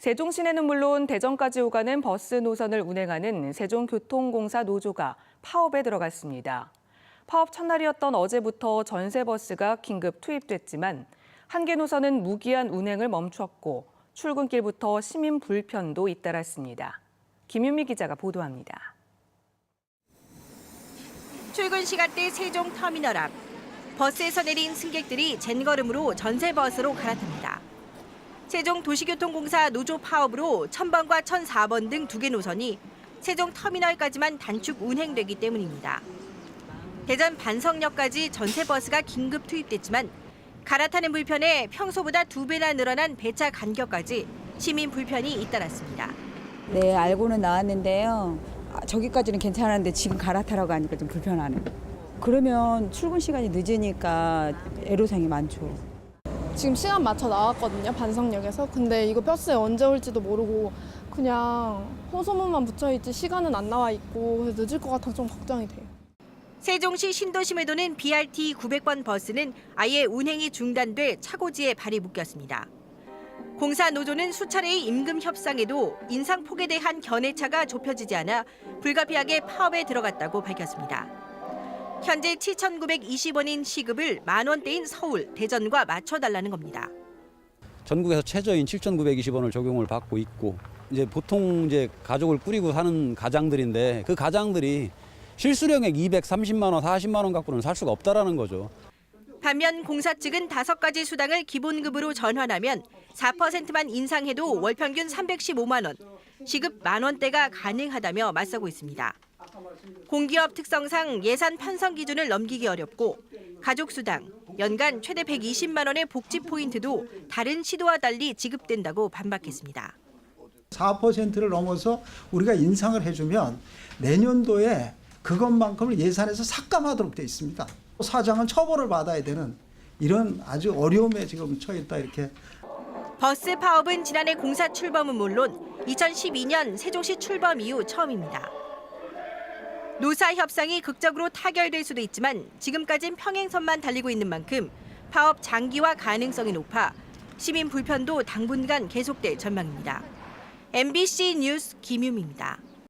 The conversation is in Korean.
세종 시내는 물론 대전까지 오가는 버스 노선을 운행하는 세종교통공사 노조가 파업에 들어갔습니다. 파업 첫날이었던 어제부터 전세 버스가 긴급 투입됐지만 한 개 노선은 무기한 운행을 멈췄고 출근길부터 시민 불편도 잇따랐습니다. 김윤미 기자가 보도합니다. 출근 시간대 세종 터미널 앞 버스에서 내린 승객들이 젠걸음으로 전세 버스로 갈아탑니다. 세종 도시교통공사 노조 파업으로 1000번과 1004번 등 두 개 노선이 세종 터미널까지만 단축 운행되기 때문입니다. 대전 반성역까지 전세버스가 긴급 투입됐지만 갈아타는 불편에 평소보다 두 배나 늘어난 배차 간격까지 시민 불편이 잇따랐습니다. 네, 알고는 나왔는데요. 아, 저기까지는 괜찮았는데 지금 갈아타라고 하니까 좀 불편하네요. 그러면 출근 시간이 늦으니까 애로사항이 많죠. 지금 시간 맞춰 나왔거든요 반성역에서 근데 이거 버스에 언제 올지도 모르고 그냥 호소문만 붙여있지 시간은 안 나와 있고 늦을 것 같아서 좀 걱정이 돼요 세종시 신도심에 도는 BRT 900번 버스는 아예 운행이 중단돼 차고지에 발이 묶였습니다. 공사 노조는 수차례의 임금 협상에도 인상 폭에 대한 견해차가 좁혀지지 않아 불가피하게 파업에 들어갔다고 밝혔습니다. 현재 7,920원인 시급을 만 원대인 서울, 대전과 맞춰달라는 겁니다. 전국에서 최저인 7,920원을 적용을 받고 있고 이제 보통 이제 가족을 꾸리고 사는 가장들인데 그 가장들이 실수령액 230만 원, 40만 원 갖고는 살 수가 없다라는 거죠. 반면 공사 측은 다섯 가지 수당을 기본급으로 전환하면 4%만 인상해도 월 평균 315만 원, 시급 만 원대가 가능하다며 맞서고 있습니다. 공기업 특성상 예산 편성 기준을 넘기기 어렵고 가족 수당, 연간 최대 120만 원의 복지 포인트도 다른 시도와 달리 지급된다고 반박했습니다. 4%를 넘어서 우리가 인상을 해주면 내년도에 그것만큼을 예산에서 삭감하도록 돼 있습니다. 사장은 처벌을 받아야 되는 이런 아주 어려움에 지금 처했다 이렇게 버스 파업은 지난해 공사 출범은 물론 2012년 세종시 출범 이후 처음입니다. 노사 협상이 극적으로 타결될 수도 있지만 지금까진 평행선만 달리고 있는 만큼 파업 장기화 가능성이 높아 시민 불편도 당분간 계속될 전망입니다. MBC 뉴스 김유미입니다.